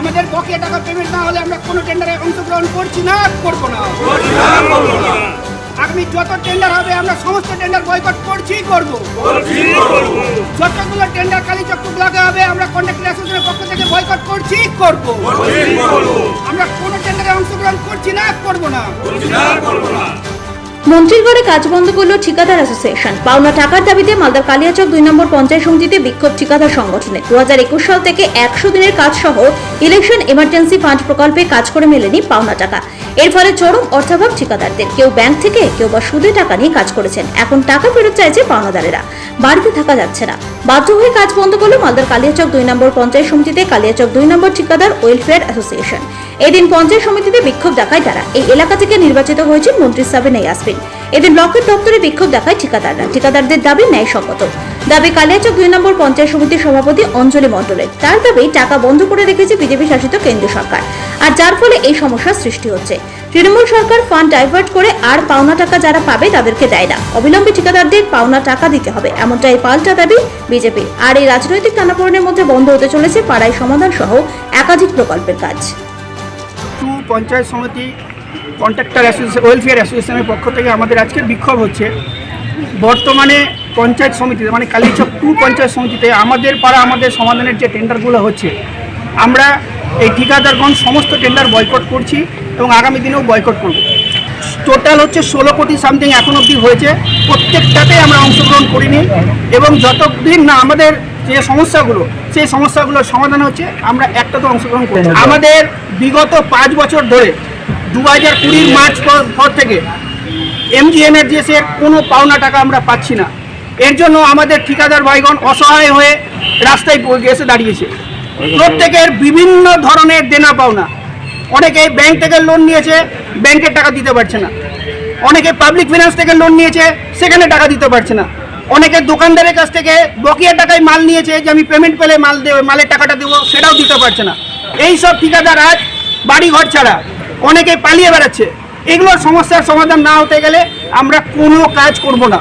আমাদের বকেয়া টাকা পেমেন্ট না হলে আমরা কোনো টেন্ডারে অংশগ্রহণ করছি না করব না। আগামী যত টেন্ডার হবে আমরা সমস্ত টেন্ডার বয়কট করছি করব। যতগুলো টেন্ডার কালীচক্র ব্লকে হবে আমরা কন্ট্রাক্টর অ্যাসোসিয়েশনের পক্ষ থেকে বয়কট করছি করব। আমরা কোনো টেন্ডারে অংশগ্রহণ করছি না করব না। মন্ত্রীর ঘরে কাজ বন্ধ করল ঠিকাদার অ্যাসোসিয়েশন। পাওনা টাকার দাবিতে মালদার কালিয়াচক দুই নম্বর পঞ্চায়েত সমিতিতে বিক্ষোভ ঠিকাদার সংগঠনে। দু একুশ সাল থেকে একশো দিনের কাজ সহ ইলেকশন এমার্জেন্সি ফান্ড প্রকল্পে কাজ করে মেলেনি পাওনা টাকা। এর ফলে চরম অর্থাভাব ঠিকাদারদের। কেউ ব্যাংক থেকে, কেউ বা সুদে টাকা নিয়ে কাজ করেছেন। এখন টাকা ফেরত চাইছে পাওনাদারেরা। বাড়িতে থাকা যাচ্ছে না। বাধ্য হয়ে কাজ বন্ধ করল মালদার কালিয়াচক দুই নম্বর পঞ্চায়েত সমিতিতে কালিয়াচক দুই নম্বর ঠিকাদার ওয়েলফেয়ার অ্যাসোসিয়েশন। এদিন পঞ্চায়েত সমিতিতে বিক্ষোভ দেখায় তারা। এই এলাকা থেকে নির্বাচিত হয়েছেন মন্ত্রী সাবিনা ইয়াসমিন এদিন ব্লকের দপ্তরে বিক্ষোভ দেখায় ঠিকাদাররা। ঠিকাদারদের দাবি ন্যায় ন্যায়সঙ্গত দাবি কালিয়াচক দুই নম্বর পঞ্চায়েত সমিতির সভাপতি অঞ্জলি মণ্ডলের। তার দাবি, টাকা বন্ধ করে রেখেছে বিজেপি শাসিত কেন্দ্রীয় সরকার। আর যার ফলে এই সমস্যার সৃষ্টি হচ্ছে। তৃণমূল সরকার ফান্ড ডাইভার্ট করে আর পাওনা টাকা যারা পাবে তাদেরকে দেয় না। অবিলম্বে ঠিকাদারদের পাওনা টাকা দিতে হবে। এমনটাই পাল্টা দাবি বিজেপির। আর এই রাজনৈতিক টানাপোড়েনের মধ্যে বন্ধ হতে চলেছে পাড়ায় সমাধান সহ একাধিক প্রকল্পের কাজ। পঞ্চায়েত সমিতি কন্ট্রাক্টর অ্যাসোসিয়েশন ওয়েলফেয়ার অ্যাসোসিয়েশনের পক্ষ থেকে আমাদের আজকের বিক্ষোভ হচ্ছে। বর্তমানে পঞ্চায়েত সমিতিতে মানে কালীচক টু পঞ্চায়েত সমিতিতে আমাদের পাড়া আমাদের সমাধানের যে টেন্ডারগুলো হচ্ছে, আমরা এই ঠিকাদারগণ সমস্ত টেন্ডার বয়কট করছি এবং আগামী দিনেও বয়কট করব। টোটাল হচ্ছে ষোলো কোটি সামথিং এখন অবধি হয়েছে। প্রত্যেকটাতে আমরা অংশগ্রহণ করিনি এবং যতদিন না আমাদের যে সমস্যাগুলো, সেই সমস্যাগুলোর সমাধান হচ্ছে, আমরা একটাতে অংশগ্রহণ করছি আমাদের বিগত পাঁচ বছর ধরে দু হাজার কুড়ির মার্চ পর- থেকে এমজিএনআরজিএসের কোনো পাওনা টাকা আমরা পাচ্ছি না। এর জন্য আমাদের ঠিকাদার ভাইগণ অসহায় হয়ে রাস্তায় এসে দাঁড়িয়েছে। প্রত্যেকের বিভিন্ন ধরনের দেনা পাওনা। অনেকে ব্যাংক থেকে লোন নিয়েছে ব্যাংকের টাকা দিতে পারছে না। অনেকে পাবলিক ফিনান্স থেকে লোন নিয়েছে, সেখানে টাকা দিতে পারছে না। অনেকে দোকানদারের কাছ থেকে বকেয়া টাকায় মাল নিয়েছে, যে আমি পেমেন্ট পেলে মাল দেবে, মালের টাকাটা দেবো, সেটাও দিতে পারছে না। এই সব ঠিকাদার আজ বাড়ি ঘর ছাড়া অনেকে পালিয়ে বেড়াচ্ছে। এগুলোর সমস্যার সমাধান না হতে গেলে আমরা কোনো কাজ করব না।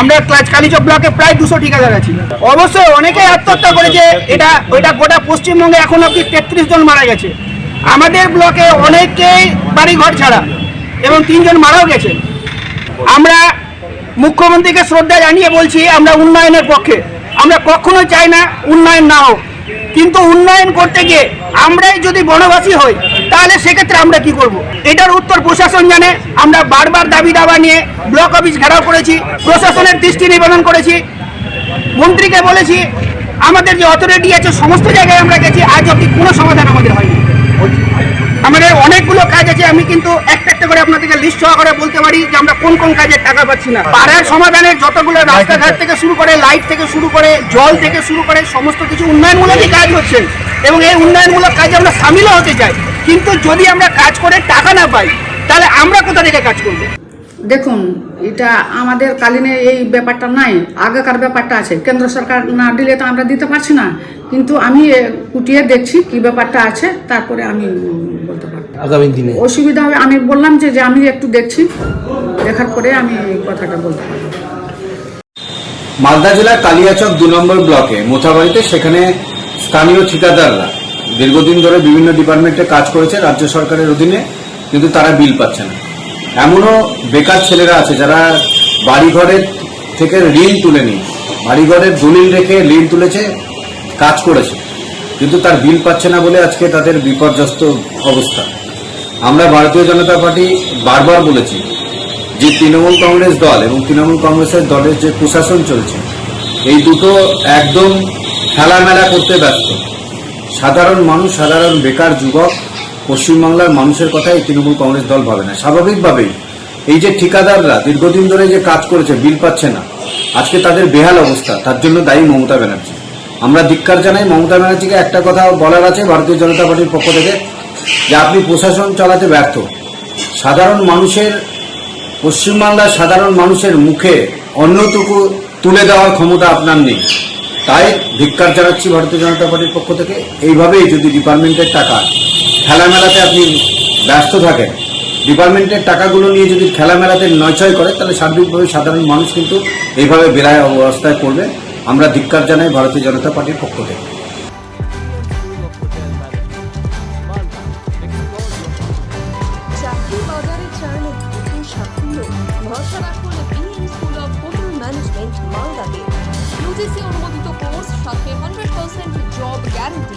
আমরা ক্লাচ কালীচক ব্লকে প্রায় দুশো ঠিকাদার আছি। অবশ্যই অনেকেই আত্মহত্যা করেছে। এটা ওইটা গোটা পশ্চিমবঙ্গে এখন অব্দি তেত্রিশ জন মারা গেছে। আমাদের ব্লকে অনেকেই বাড়ি ঘর ছাড়া এবং তিনজন মারাও গেছে। আমরা মুখ্যমন্ত্রীকে শ্রদ্ধা জানিয়ে বলছি, আমরা উন্নয়নের পক্ষে। আমরা কখনো চাই না উন্নয়ন না হোক। কিন্তু উন্নয়ন করতে গিয়ে আমরাই যদি বনবাসী হই, তাহলে সেক্ষেত্রে আমরা কি করব। এটার উত্তর প্রশাসন জানে। আমরা বারবার দাবি দাবা নিয়ে ব্লক অফিস ঘেরাও করেছি, প্রশাসনের দৃষ্টি নিবেদন করেছি। মন্ত্রীকে বলেছি, আমাদের যে অথরিটি আছে, সমস্ত জায়গায় আমরা গেছি, আজ অব্দি কোনো সমাধান আমাদের হয়নি। আমাদের অনেকগুলো কাজ আছে আমি কিন্তু একটা একটা করে আপনাদেরকে লিস্ট সহকারে বলতে পারি যে আমরা কোন কোন কাজে টাকা পাচ্ছি না। পাড়ার সমাধানের যতগুলো রাস্তাঘাট থেকে শুরু করে লাইট থেকে শুরু করে জল থেকে শুরু করে সমস্ত কিছু উন্নয়নমূলকই কাজ হচ্ছে। এবং এই উন্নয়নমূলক কাজে আমরা সামিলও হতে চাই। কিন্তু যদি আমরা কাজ করে টাকা না পাই তাহলে আমরা কোথা থেকে কাজ করব? দেখুন এটা আমাদের কালীনে এই ব্যাপারটা নাই আগেকার ব্যাপারটা আছে। কেন্দ্র সরকার না দিলে তো আমরা দিতে পারছি না। কিন্তু আমি কুটিয়ে দেখছি কি ব্যাপারটা আছে তারপরে আমি বলতে পারব। আগামী দিনে? অসুবিধা হবে আমি বললাম যে যে আমি একটু দেখছি দেখার পরে আমি এই কথাটা বলতে পারব। মালদা জেলার কালিয়াচক দু নম্বর ব্লকে মোথাবাড়িতে সেখানে স্থানীয় ঠিকাদাররা দীর্ঘদিন ধরে বিভিন্ন ডিপার্টমেন্টে কাজ করেছে রাজ্য সরকারের অধীনে কিন্তু তারা বিল পাচ্ছে না। এমনও বেকার ছেলেরা আছে যারা বাড়িঘরের থেকে ঋণ তুলে নিয়ে বাড়িঘরের দলিল রেখে ঋণ তুলেছে, কাজ করেছে। কিন্তু তার বিল পাচ্ছে না বলে আজকে তাদের বিপর্যস্ত অবস্থা। আমরা ভারতীয় জনতা পার্টি বারবার বলেছি যে তৃণমূল কংগ্রেস দল এবং তৃণমূল কংগ্রেসের দলের যে প্রশাসন চলছে, এই দুটো একদম খেলামেলা করতে ব্যস্ত। সাধারণ মানুষ, সাধারণ বেকার যুবক পশ্চিমবাংলার মানুষের কথা এই তৃণমূল কংগ্রেস দল ভাবে না। স্বাভাবিকভাবেই এই যে ঠিকাদাররা দীর্ঘদিন ধরে যে কাজ করেছে, বিল পাচ্ছে না। আজকে তাদের বেহাল অবস্থা, তার জন্য দায়ী মমতা ব্যানার্জি। আমরা ধিক্কার জানাই মমতা ব্যানার্জিকে একটা কথা বলার আছে ভারতীয় জনতা পার্টির পক্ষ থেকে, যে আপনি প্রশাসন চালাতে ব্যর্থ। সাধারণ মানুষের, পশ্চিমবাংলার সাধারণ মানুষের মুখে অন্যটুকু তুলে দেওয়ার ক্ষমতা আপনার নেই। তাই ধিক্কার জানাচ্ছি ভারতীয় জনতা পার্টির পক্ষ থেকে। এইভাবেই যদি ডিপার্টমেন্টের টাকা খেলামেলাতে আপনি ব্যস্ত থাকেন। ডিপার্টমেন্টের টাকাগুলো নিয়ে যদি খেলামেলাতে নয়ছয় করে, তাহলে সার্বিকভাবে সাধারণ মানুষ কিন্তু এইভাবে বেড়ায় অবস্থায় পড়বে। আমরা ধিক্কার জানাই ভারতীয় জনতা পার্টির পক্ষ থেকে। অনুমোদিত কোর্স, সাথে হান্ড্রেড পার্সেন্ট জব গ্যারান্টি